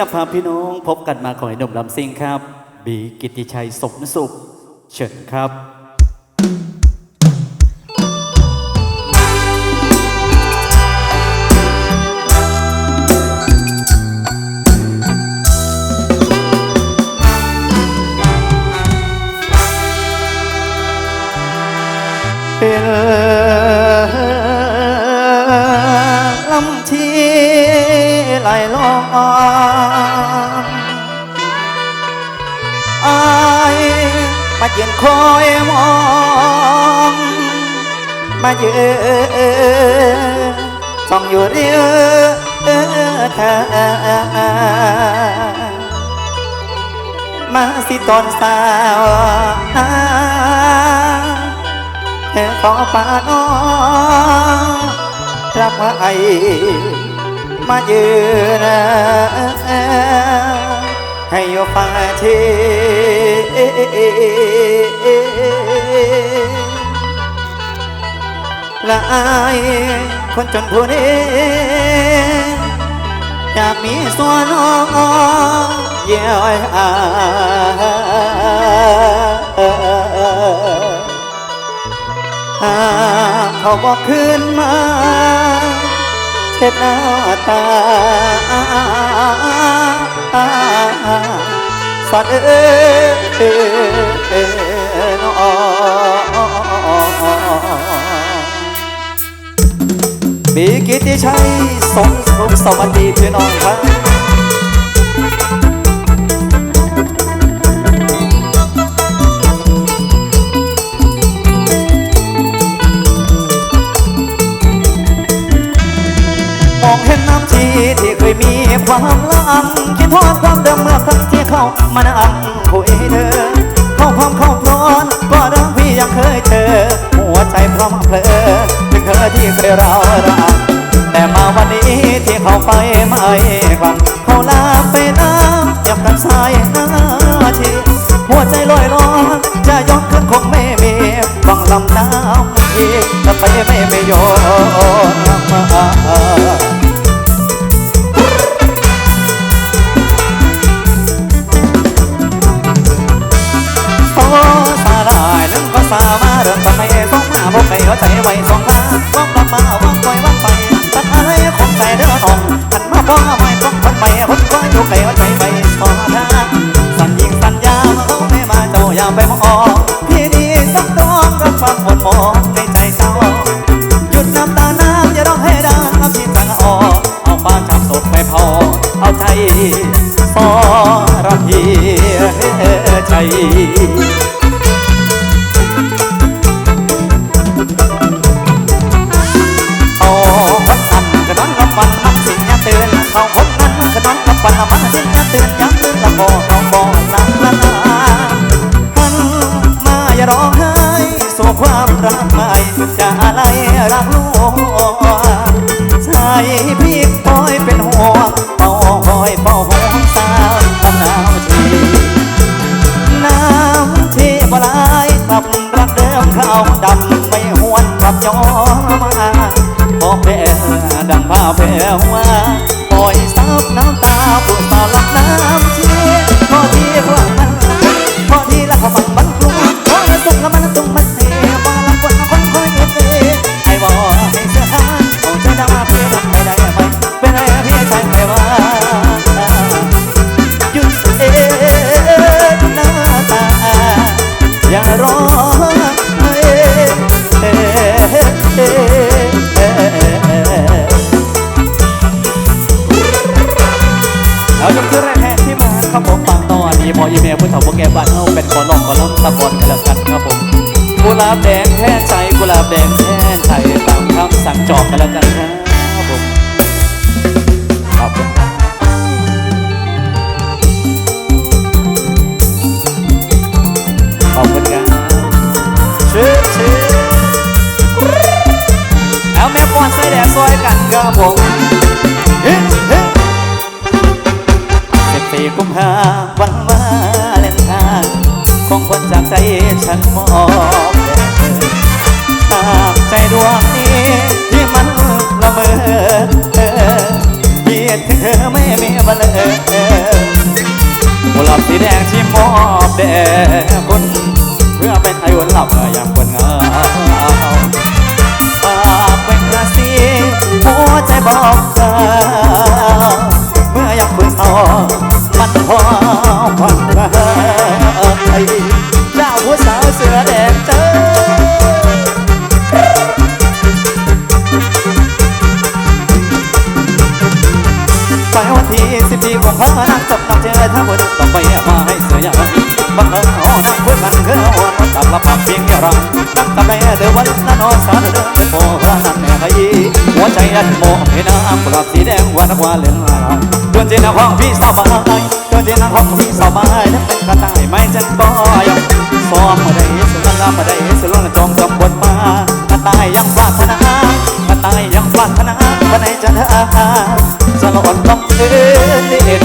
ครับพาพี่น้องพบกันมาขอให้นุ่มลำซิ่งครับ บีกิตติชัยสมสุข เชิญครับ มายืนส่องอยู่เรียวเธอมาสิตอนสาวเธอขอปาน้องรับไว้มายืนให้อยู่ฝ่าที่ ละอายคนจนผู้นี้อยากมีส่วนน้องเยี่ยอาหากเขาบอกขึ้นมาเช็ดหน้าตาสัตว์เอ้ บีกิติชัยสมสุขสวัสดีพี่น้องครับมองเห็นน้ำชีที่เคยมีความลังคิดทอดความเดิมเมื่อครั้งที่เข้ามานั่งคุยเธอ เข้าพร้อมเข้าพร้อนก็รักพี่ยังเคยเจอ หัวใจพร้อมเพลอ ที่เคยเรารักแต่มาวันนี้ที่เขาไปไม่กลับเขาลาไปน้ำยับกันสายหน้าทีหัวใจลอยลอยจะยกขึ้นคงไม่มีฟังลำน้ำทีจะไปไม่ไม่โยนมาโอ้สาลายนึงก็สามาเดินทำไมสองมาพวกไก่หัวใจไว้สองข้า ว่างลำมาว่างปล่อยว่างไปตัดอะไรของใจเด้อน้องหันมาพ่อไม่ต้องคนใหม่คนคอยอยู่ไก่หัวใจไว้สองข้างสัญญิงสัญญามาเขาไม่มาเจ้าอย่าไปมอง ดังผ้าเพลว่าปล่อยซับน้ำตาผู้สาวลับน้ำ พออีเมลผู้ถามพวกแกบ้านเฮาเป็นขอลองขอลองตะกอนกันแล้วกันครับผมกุหลาบแดงแทนใจกุหลาบแดงแทนใจตามคำสั่งจอบกันแล้วกันครับผมขอบคุณครับขอบคุณครับชื่อชื่อเอาแม่ปอนใส่แดงซอยกันครับผมเฮ้เฮ้สิบสี่กุมภาวัน องคนจากใจฉันมอบแด่เธอตากใจดวงนี้ที่มันละเมอเออที่ถึงเธอไม่มีวัน สีแดงวานกว่าเลือนลายดวงจิตของพี่สบายดวงจิตของพี่สบายนั้นเป็นกระต่ายไม่จันก็ยังซ้อมมาได้สุดละมาได้สุดลจองจำบทมากระต่ายยังปรารถนากระต่ายยังปรารถนาวันไหนจะเธอจะหลอนต้องเอ็นเอ็น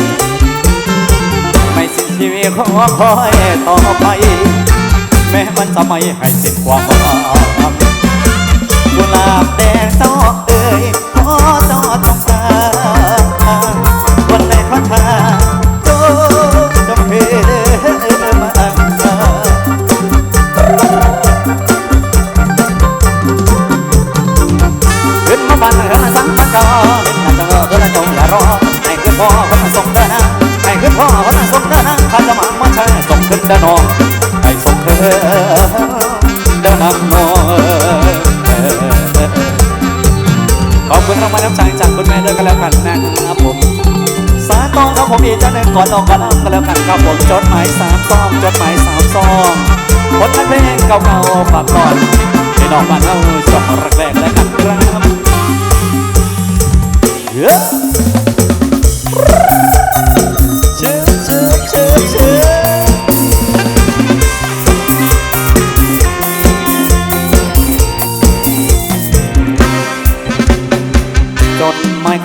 ไม่สิ้นชีวิตขอคอยต่อไปแม้มันจะไม่ให้สิ้นความหวังกุหลาบแดงซอเอ่ยข ดินนองให้ส่งเธอเดินนำนองขอบคุณรางวัลน้ำใจจากคุณแม่ด้วยกันแล้วกันนะครับผมสาตอนของผมอีกเจ้าหนึ่งก่อนออกกันกันแล้วกันครับผมจดหมายสามซองจดหมายสามซองผลเพลงเก่าๆฝากก่อนให้น้องบ้านเอาช่วงแรกๆแล้วกันครับเ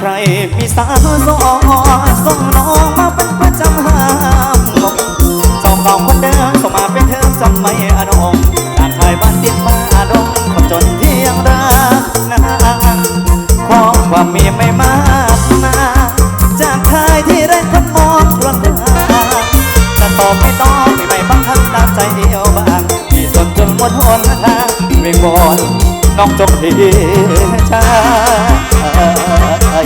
ใครมีสาวสองส่งน้องมาเป็นประจำห้ามงสองสองคนเดิมส่งมาเป็นเทอจำไม่อนงการถ่ายบ้านดินมาดงคนจนที่ยังรักนางของความมีไม่มากนะจากชายที่แรงคนมองรวนทางจะตอบไม่ต้องไม่ไม่บังคับตามใจเดียวบางที่จนจนหมดหนทางเวียงบอนน้องจงทีชาย เจ้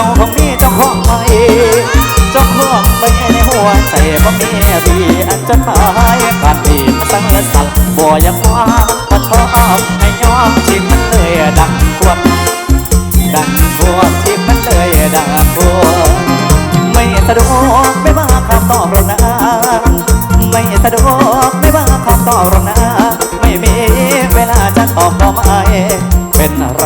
าของนี้เจ้าของไม่เจ้าของไปในหัวใจบ่มีดีอันจดหมายขาดดีมาตั้งและสัตว์บ่อยังว่ามาชอบให้ยอมชิมมันเลยดังควรดังควรชิมมันเลยดังควรไม่สะดวกไม่ว่าคำตอบหรนะ สะดวกไม่ว่าคำตอบหรอกนะ ไม่มีเวลาจะตอบต่อไมเป็นอะไร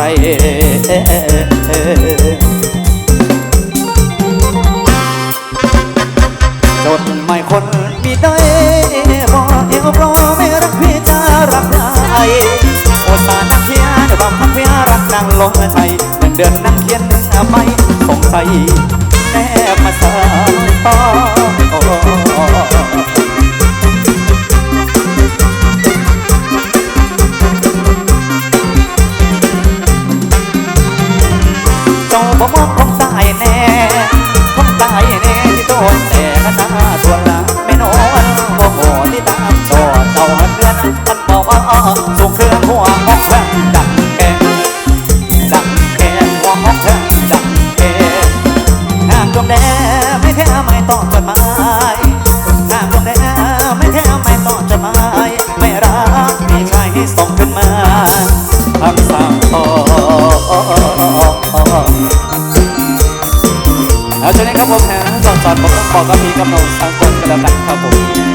จดหมายคนมีได้บอกเอวเพราะไม่รักพี่จะรักใครโอสานักเพียเดี๋ยวบอกพักเพียรักนางลงใจหนึ่งเดือนนั่งเขียนหนังไม่สงสัยแนบมาสาต่อ มาทำสามตอเอาเช่นนี้ครับผมนะจอนจอนผมต้องบอกกับพี่กับน้องสังคนกันแล้วกันครับผม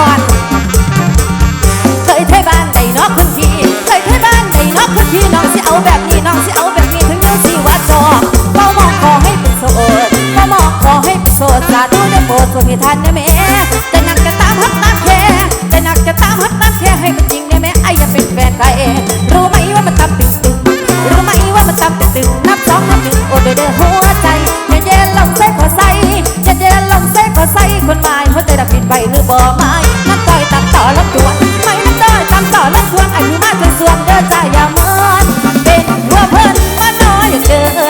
ก่อน เคยไทยบ้านไหนเนาะคุณพี่ เคยไทยบ้านไหนเนาะคุณพี่น้องสิเอาแบบนี้น้องสิเอาแบบนี้ถึงนิ้วสิว่าจอกเฝ้ามองขอให้เป็นโสดเฝ้ามองขอให้เป็นโสดสาธุได้โปรดส่วนให้ท่านได้แม่แต่นักก็ตามฮักตามแค่แต่นักก็ตามฮักตามแค่ให้เป็นจริงได้แม่ไอ้อย่าเป็นแฟนใครรู้ไหมว่ามันตำตึงตึงรู้ไหมว่ามันตำตึงตึงนับสองนับหนึ่งโอ้เด้อหัวใจ คนหมายหัวใจดักบิดไปหรือบ่ไม้นั่ต่อยตัดต่อบตัวไม่นั่ต่อยตามต่อลำควนไอ้ผู้มาสวยสวนเด้อใจอย่าเมินเป็นหัวเพิ่นว่าน้อยเกิน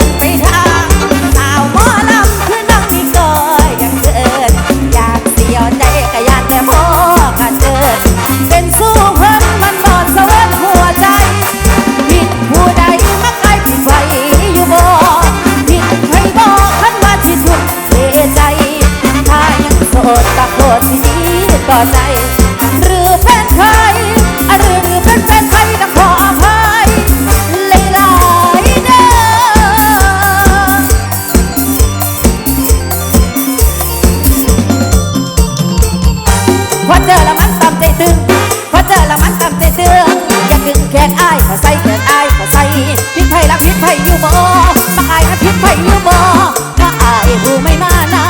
mi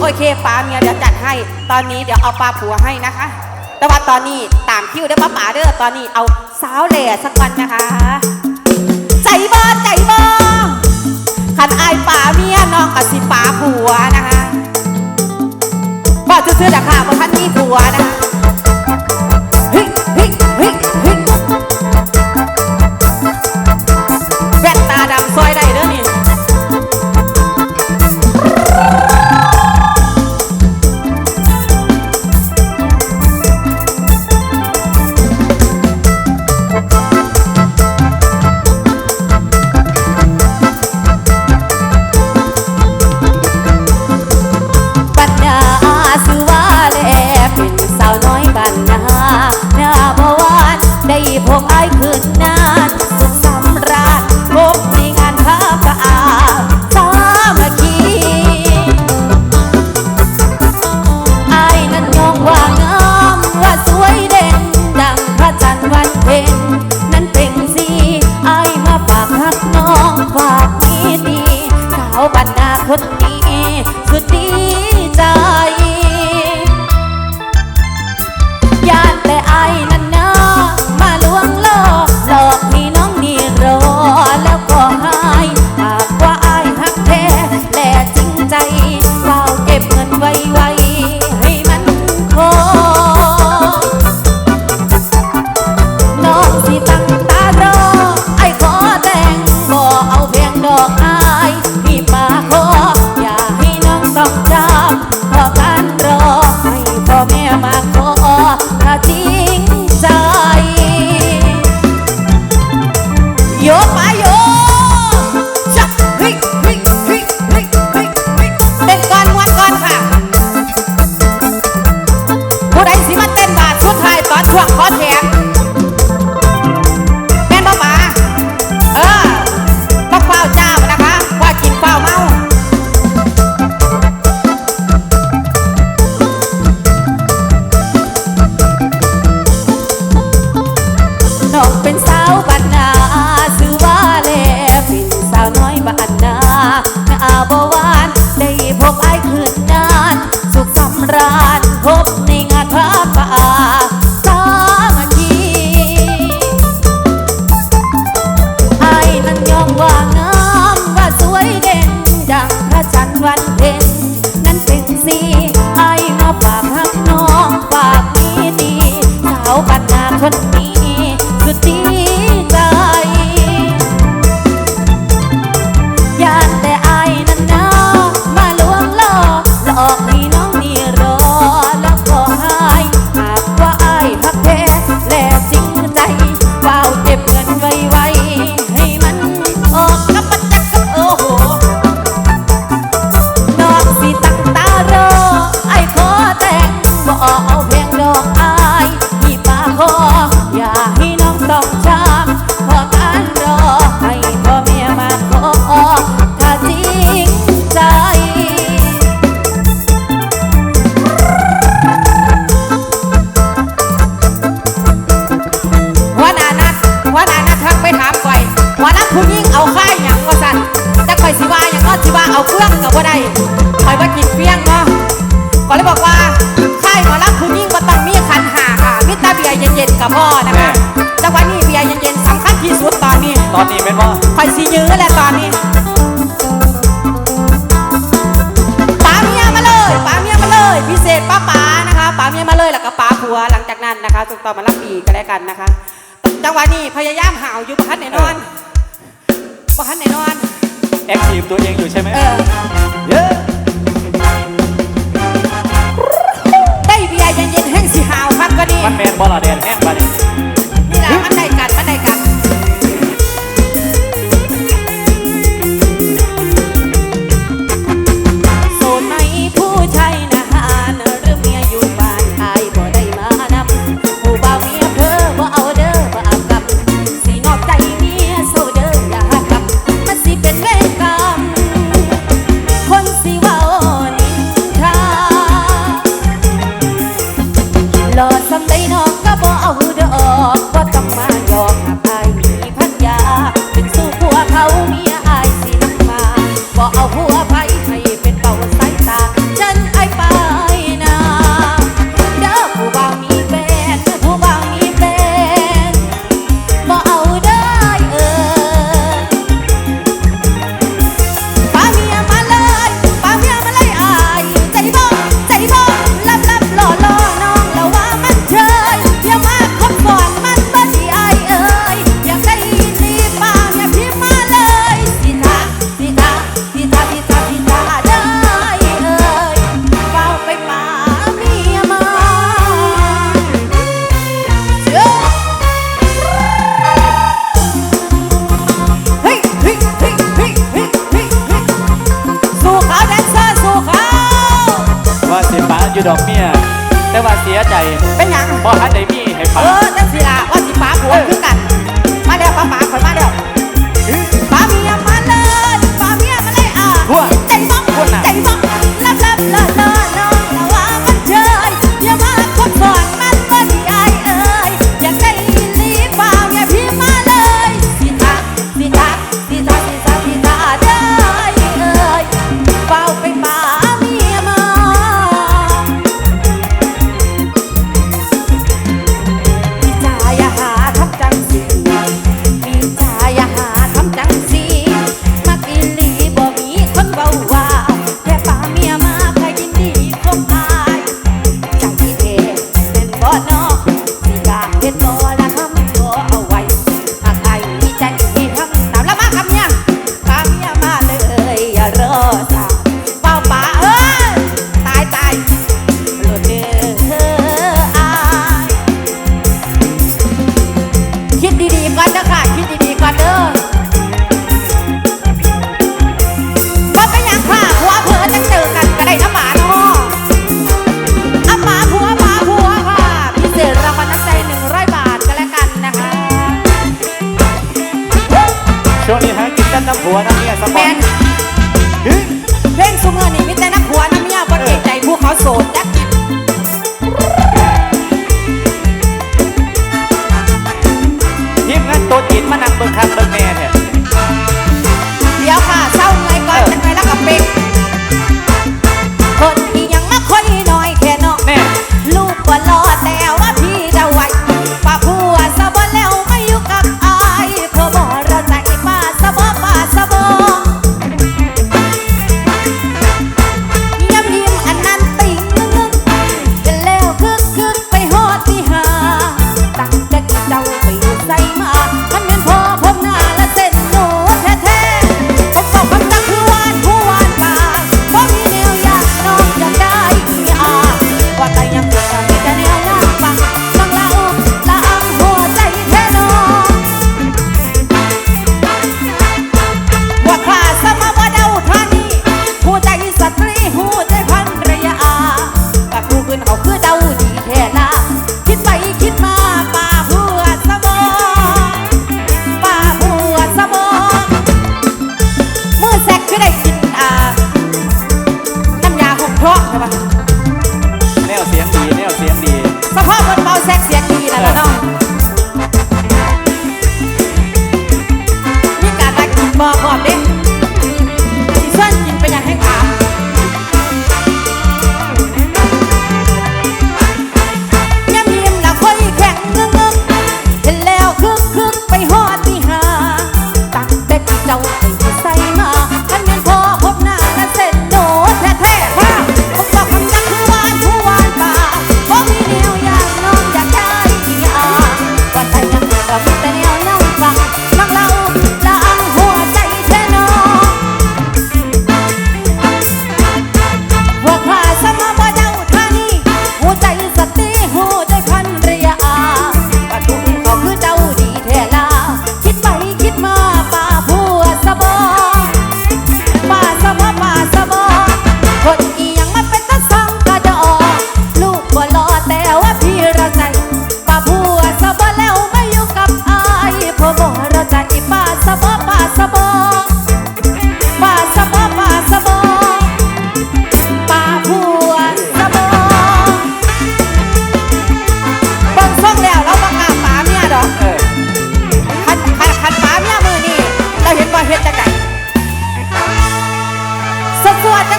โอเคป้าเมียเดี๋ยวจัดให้ ตอนนี้เดี๋ยวเอาป้าผัวให้นะคะ แต่ว่าตอนนี้ตามคิวเด้อป้าป๋าเด้อตอนนี้เอาสาวแหล่สักวันนะคะ ใจบ้าใจบ้าขันอายป้าเมียน้องกับสิป้าผัวนะคะบอกซื้อๆแต่ค่ะบ่าท่านมีผัวนะคะ เอาเฟื่องกับว่าใดคอยว่ากินเฟี้ยงเนบ่ก็เลยบอกว่าค่ายมาลักคุณยิ่งก็ต้องมีคันหาค่ะมิตาเบียร์เย็นๆกับพ่อนะคะแต่ว่านี้เบียร์เย็นๆสำคัญที่สุดตอนนี้ ตอนนี้เป็นว่าคอยซียื้อแหละตอนนี้ป๋าเมียมาเลยป๋าเมียมาเลย พิเศษป้าป๋านะคะป๋าเมียมาเลยแล้วก็ป๋าผัวหลังจากนั้นนะคะสุดต่อมาลักปีก็แล้วกันนะคะจังหวะนี้พยายามหาอยู่พันไหนนอนพันไหนนอน แอคทีฟตัวเองอยู่ใช่ไหมเออเย้ได้เบียร์เย็นๆแห้งสีขาวพักก็ดีมันแมนบอลลาแดน ดอกเมียแต่ว่าเสียใจเป็นหยัง บ่ฮันได้มีให้เอปังออจังสิละว่าสิป้าผัวคือกัน มาแล้วป้าป้าค่อยมาแล้ว ตัวนั่นเนี่ยสปอน